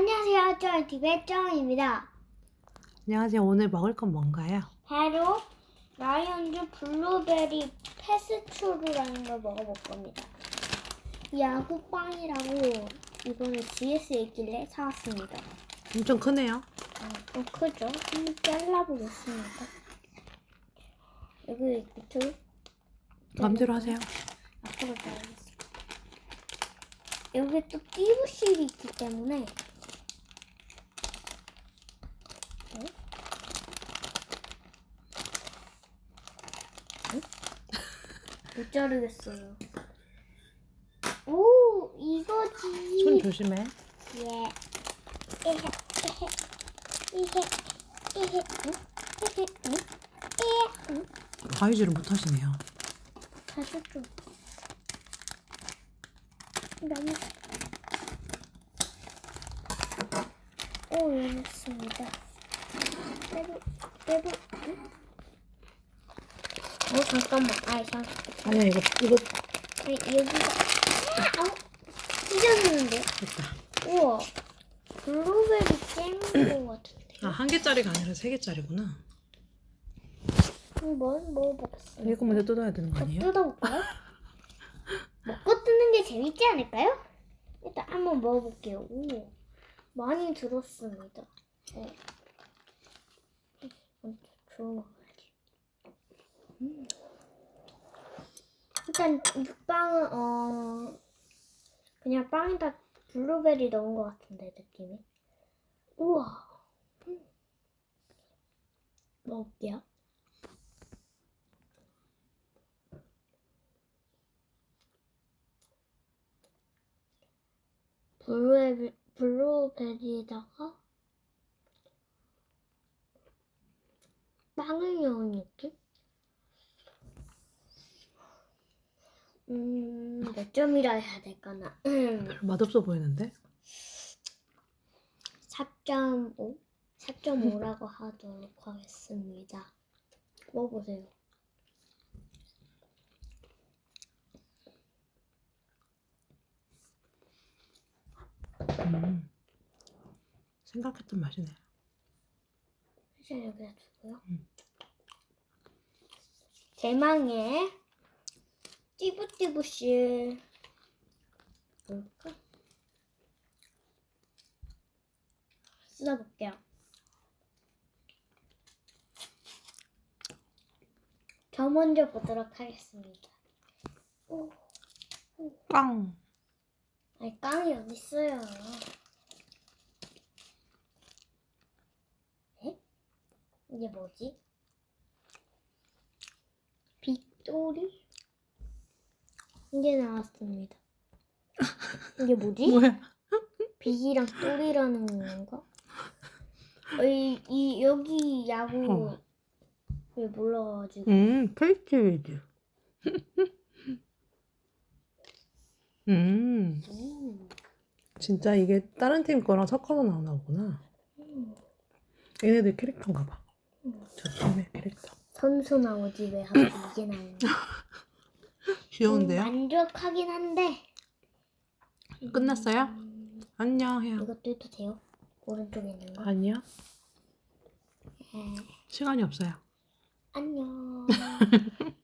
안녕하세요. 저는 디베정입니다. 안녕하세요. 오늘 먹을 건 뭔가요? 바로 라이언즈 블루베리 페스츄르라는 걸 먹어볼 겁니다. 야구빵이라고 이거는 GS에 있길래 사왔습니다. 엄청 크네요. 어, 좀 크죠? 한번 잘라보겠습니다. 여기 밑으로 마음대로 하세요. 앞으로 잘라겠습니다. 여기 또 띠부실이 있기 때문에 못 자르겠어요. 오 이거지. 손 조심해. 예. 에헤 에헤 에헤 에헤 응? 에헤 응? 에 응? 가위질을 못 하시네요. 다시 좀. 너무. 오, 열렸습니다. 빼고, 빼고. 응? 어, 잠깐만. 아이, 잠깐. 아니야 이거 이거 아니, 여기가. 어? 찢어지는데? 됐다. 우와. 블루베리 잼인 것 같은데. 아 한 개짜리가 아니라 세 개짜리구나. 한번 먹어보겠습니다. 이거 먼저 뜯어야 되는 거더 아니에요? 뜯어볼까요? 먹고 뜯는 게 재밌지 않을까요? 일단 한번 먹어볼게요. 오, 많이 들었습니다. 네. 먼저 주워 먹어야지. 음. 이 빵은 어 그냥 빵에다 블루베리 넣은 것 같은데 느낌이. 우와. 음. 먹을게요. 블루베리, 블루베리에다가 빵을 넣은 느낌? 음, 몇 점이라 해야 될까나? 음, 별로 맛없어 보이는데? 4.5? 4.5라고 하도록 하겠습니다. 먹어보세요. 음. 생각했던 맛이네. 일단 여기다 두고요. 음. 대망의 띠부띠부씨 뭘까? 뜯어볼게요. 저 먼저 보도록 하겠습니다. 오, 꽝. 아니 어디 있어요? 에? 이게 뭐지? 빗돌이? 이게 나왔습니다. 이게 뭐지? 뭐야? 빗이랑 똘이라는 건가? 어, 이, 이 여기 야구 어. 왜 몰라가지고 음 페이스위드. 음 음. 진짜 이게 다른 팀 거랑 섞어서 나오나 보구나. 음. 얘네들 캐릭터인가 봐. 음. 저 팀의 캐릭터. 선수 나오지 왜 하필 이게 나오냐? 귀여운데요? 음, 만족하긴 한데 끝났어요? 음, 안녕 해요. 이것도 해도 돼요? 오른쪽에 있는 거? 아니요. 에, 시간이 없어요. 안녕